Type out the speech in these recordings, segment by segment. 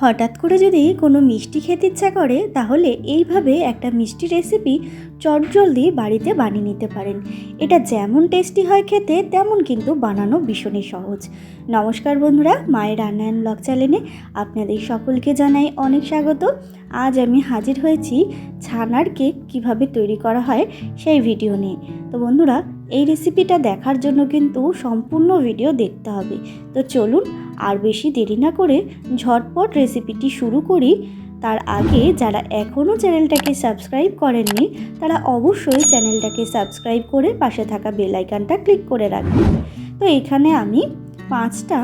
হঠাৎ করে যদি কোনো মিষ্টি খেতে ইচ্ছা করে, তাহলে এইভাবে একটা মিষ্টি রেসিপি চটজলদি বাড়িতে বানিয়ে নিতে পারেন। এটা যেমন টেস্টি হয় খেতে, তেমন কিন্তু বানানো ভীষণই সহজ। নমস্কার বন্ধুরা, মায়ের রান্নায়ন ব্লগ চ্যানেলে আপনাদের সকলকে জানাই অনেক স্বাগত। আজ আমি হাজির হয়েছি ছানার কেক কীভাবে তৈরি করা হয় সেই ভিডিও নিয়ে। তো বন্ধুরা এই রেসিপিটা দেখার জন্য কিন্তু সম্পূর্ণ ভিডিও দেখতে হবে। তো চলুন, আর বেশি দেরি না করে ঝটপট রেসিপিটি শুরু করি। তার আগে যারা এখনও চ্যানেলটাকে সাবস্ক্রাইব করেননি, তারা অবশ্যই চ্যানেলটাকে সাবস্ক্রাইব করে পাশে থাকা বেলাইকানটা ক্লিক করে রাখবেন তো এখানে আমি পাঁচটা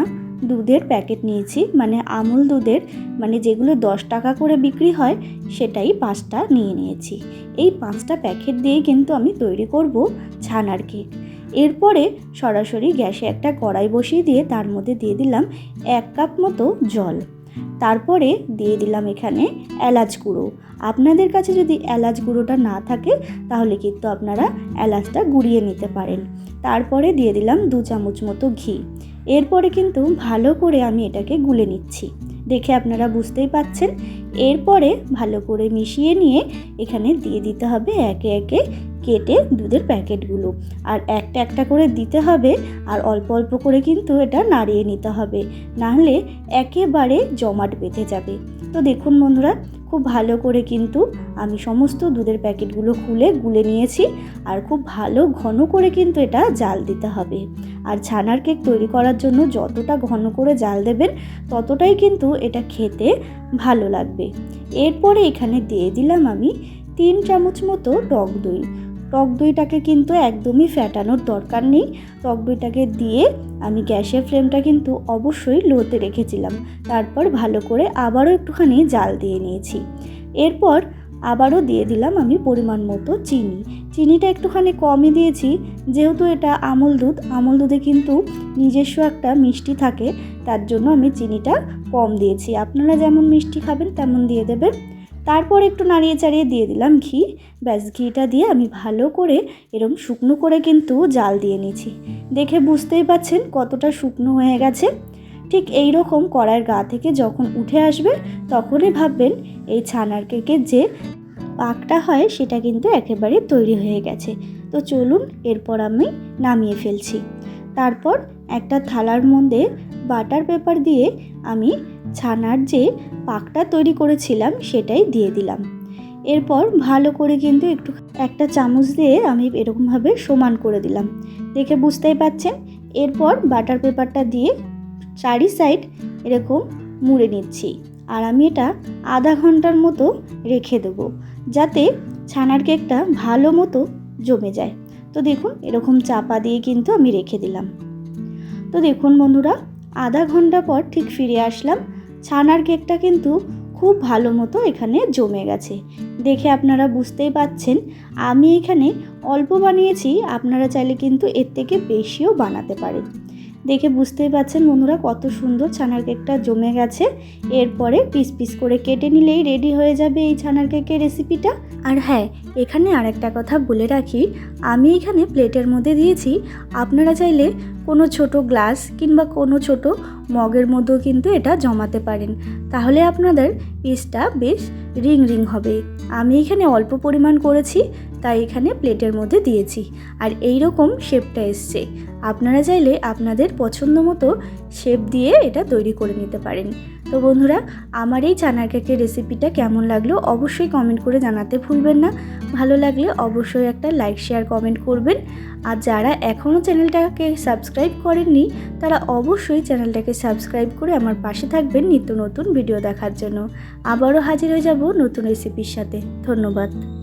দুধের প্যাকেট নিয়েছি। মানে আমুল দুধের মানে যেগুলো দশ টাকা করে বিক্রি হয়, সেটাই পাঁচটা নিয়ে নিয়েছি। এই পাঁচটা প্যাকেট দিয়ে কিন্তু আমি তৈরি করব ছানার কেক। এরপরে সরাসরি গ্যাসে একটা কড়াই বসিয়ে দিয়ে তার মধ্যে দিয়ে দিলাম এক কাপ মতো জল। তারপরে দিয়ে দিলাম এখানে এলাচ গুঁড়ো। আপনাদের কাছে যদি এলাচ গুঁড়োটা না থাকে, তাহলে কিন্তু আপনারা এলাচটা গুঁড়িয়ে নিতে পারেন। তারপরে দিয়ে দিলাম দু চামচ মতো ঘি। এরপরে কিন্তু ভালো করে আমি এটাকে গুলে নিচ্ছি। দেখে আপনারা বুঝতেই পাচ্ছেন। এরপরে ভালো করে মিশিয়ে নিয়ে এখানে দিয়ে দিতে হবে একে একে কেটে দুধের প্যাকেটগুলো। আর একটা একটা করে দিতে হবে আর অল্প অল্প করে কিন্তু এটা নাড়িয়ে নিতে হবে। নাহলে একেবারে জমাট বেঁধে যাবে। তো দেখুন বন্ধুরা খুব ভালো করে কিন্তু আমি সমস্ত দুধের প্যাকেটগুলো খুলে গুলে নিয়েছি আর খুব ভালো ঘন করে কিন্তু এটা জাল দিতে হবে। আর ছানার কেক তৈরি করার জন্য যতটা ঘন করে জাল দেবেন ততটাই কিন্তু এটা খেতে ভালো লাগবে। এরপরে এখানে দিয়ে দিলাম আমি তিন চামচ মতো টক দই। টক দইটাকে কিন্তু একদমই ফ্যাটানোর দরকার নেই। টক দইটাকে দিয়ে আমি গ্যাসের ফ্লেমটা কিন্তু অবশ্যই লোতে রেখেছিলাম। তারপর ভালো করে আবারও একটুখানি জাল দিয়ে নিয়েছি। এরপর আবারও দিয়ে দিলাম আমি পরিমাণ মতো চিনি। চিনিটা একটুখানি কমই দিয়েছি, যেহেতু এটা আমল দুধ, আমল দুধে কিন্তু নিজস্ব একটা মিষ্টি থাকে, তার জন্য আমি চিনিটা কম দিয়েছি। আপনারা যেমন মিষ্টি খাবেন, তেমন দিয়ে দেবেন। তারপর একটু নাড়িয়ে চাড়িয়ে দিয়ে দিলাম ঘি। ব্যাস, ঘিটা দিয়ে আমি ভালো করে এরম শুকনো করে কিন্তু জাল দিয়ে নিয়েছি। দেখে বুঝতেই পাচ্ছেন কতটা শুকনো হয়ে গেছে। ঠিক এই রকম কড়াইয়ের গা থেকে যখন উঠে আসবে, তখনই ভাববেন এই ছানার কেকের যে পাকটা হয়, সেটা কিন্তু একেবারে তৈরি হয়ে গেছে। তো চলুন এরপর আমি নামিয়ে ফেলছি। তারপর একটা থালার মধ্যে বাটার পেপার দিয়ে আমি ছানার যে পাকটা তৈরি করেছিলাম সেটাই দিয়ে দিলাম। এরপর ভালো করে কিন্তু একটু একটা চামচ দিয়ে আমি এরকমভাবে সমান করে দিলাম। দেখে বুঝতেই পাচ্ছেন? এরপর বাটার পেপারটা দিয়ে চারি সাইড এরকম মুড়ে নিচ্ছি। আর আমি এটা আধা ঘণ্টার মতো রেখে দেবো, যাতে ছানার কেকটা ভালো মতো জমে যায়। তো দেখুন, এরকম চাপা দিয়ে কিন্তু আমি রেখে দিলাম। তো দেখুন বন্ধুরা, আধা ঘণ্টা পর ঠিক ফিরে আসলাম। ছানার কেকটা কিন্তু খুব ভালো মতো এখানে জমে গেছে। দেখে আপনারা বুঝতেই পাচ্ছেন, আমি এখানে অল্প বানিয়েছি, আপনারা চাইলে কিন্তু এর থেকে বেশিও বানাতে পারেন। দেখে বুঝতেই পাচ্ছেন বন্ধুরা কত সুন্দর ছানার কেকটা জমে গেছে। এরপরে পিস পিস করে কেটে নিলেই রেডি হয়ে যাবে এই ছানার কেকের রেসিপিটা। আর হ্যাঁ এখানে আরেকটা কথা বলে রাখি, আমি এখানে প্লেটের মধ্যে দিয়েছি, আপনারা চাইলে কোনো ছোট গ্লাস কিংবা কোনো ছোট মগের মধ্যেও কিন্তু এটা জমাতে পারেন। তাহলে আপনাদের পিসটা বেশ রিং রিং হবে। আমি এখানে অল্প পরিমাণ করেছি। তাই এখানে প্লেটের মধ্যে দিয়েছি। আর এই রকম শেপটা এসছে। আপনারা চাইলে আপনাদের পছন্দ মতো শেপ দিয়ে এটা তৈরি করে নিতে পারেন। তো বন্ধুরা, আমার এই চানার কেকের রেসিপিটা কেমন লাগল অবশ্যই কমেন্ট করে জানাতে ভুলবেন না। ভালো লাগলে অবশ্যই একটা লাইক, শেয়ার, কমেন্ট করবেন। আর যারা এখনও চ্যানেলটাকে সাবস্ক্রাইব করেননি, তারা অবশ্যই চ্যানেলটাকে সাবস্ক্রাইব করে আমার পাশে থাকবেন নিত্য নতুন ভিডিও দেখার জন্য। আবারও হাজির হয়ে যাব নতুন রেসিপির সাথে। ধন্যবাদ।